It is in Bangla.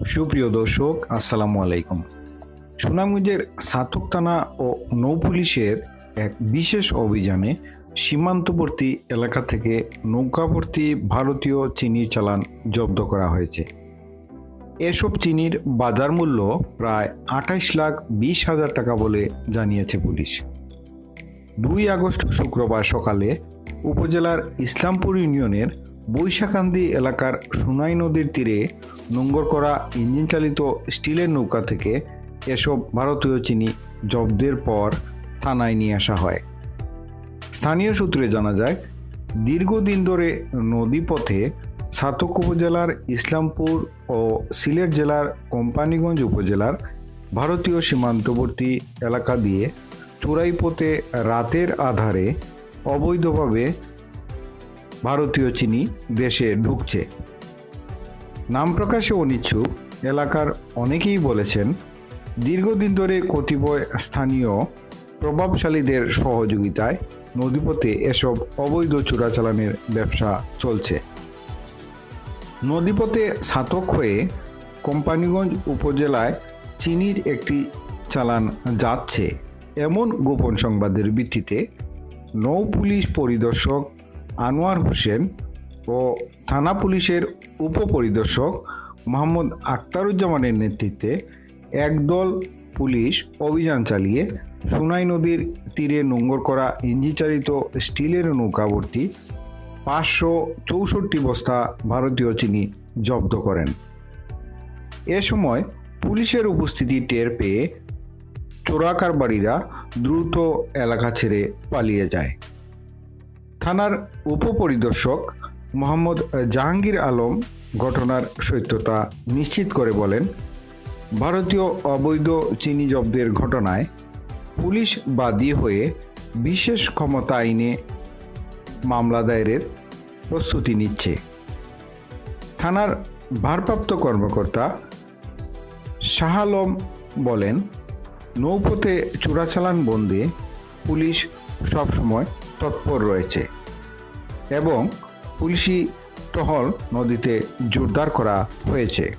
সুপ্রিয় দর্শক, আসসালামু আলাইকুম। সুনামগঞ্জের সাতক থানা ও নৌ পুলিশের এক বিশেষ অভিযানে সীমান্তবর্তী এলাকা থেকে নৌকাভর্তি ভারতীয় চিনির চালান জব্দ করা হয়েছে। এসব চিনির বাজার মূল্য প্রায় আঠাইশ লাখ বিশ হাজার টাকা বলে জানিয়েছে পুলিশ। দুই আগস্ট শুক্রবার সকালে উপজেলার ইসলামপুর ইউনিয়নের বৈশাখান্দি এলাকার সুনাই নদীর তীরে নোঙ্গর করা ইঞ্জিন চালিত স্টিলের নৌকা থেকে এসব ভারতীয় চিনি জব্দের পর থানায় নিয়ে আসা হয়। স্থানীয় সূত্রে জানা যায়, দীর্ঘদিন ধরে নদীপথে সাতক উপজেলার ইসলামপুর ও সিলেট জেলার কোম্পানিগঞ্জ উপজেলার ভারতীয় সীমান্তবর্তী এলাকা দিয়ে চোরাইপথে রাতের আধারে অবৈধভাবে ভারতীয় চিনি দেশে ঢুকছে। নাম প্রকাশে অনিচ্ছুক। এলাকার অনেকেই বলেছেন, দীর্ঘদিন ধরে কতিপয় স্থানীয় প্রভাবশালীদের সহযোগিতায় নদীপথে এসব অবৈধ চোরাচালানের ব্যবসা চলছে। নদীপথে ছাতক হয়ে কোম্পানিগঞ্জ উপজেলায় চিনির একটি চালান যাচ্ছে। এমন গোপন সংবাদের ভিত্তিতে নৌ পুলিশ পরিদর্শক আনোয়ার হোসেন ও থানা পুলিশের উপপরিদর্শক মোহাম্মদ আক্তারুজ্জামানের নেতৃত্বে একদল পুলিশ অভিযান চালিয়ে সুনাই নদীর তীরে নোঙ্গর করা ইঞ্জিচালিত স্টিলের নৌকাবর্তী পাঁচশো চৌষট্টি বস্তা ভারতীয় চিনি জব্দ করেন। এ সময় পুলিশের উপস্থিতি টের পেয়ে চোরাকারবারীরা দ্রুত এলাকা ছেড়ে পালিয়ে যায়। থানার উপপরিদর্শক মোহাম্মদ জাহাঙ্গীর আলম ঘটনার সত্যতা নিশ্চিত করে বলেন, ভারতীয় অবৈধ চিনি জব্দের ঘটনায় পুলিশ বাদী হয়ে বিশেষ ক্ষমতা আইনে মামলা দায়েরের প্রস্তুতি নিচ্ছে। থানার ভারপ্রাপ্ত কর্মকর্তা শাহ আলম বলেন নৌপথে চোরাচালান বন্দে পুলিশ সবসময় তৎপর রয়েছে এবং পুলিশি টহল নদীতে জোরদার করা হয়েছে।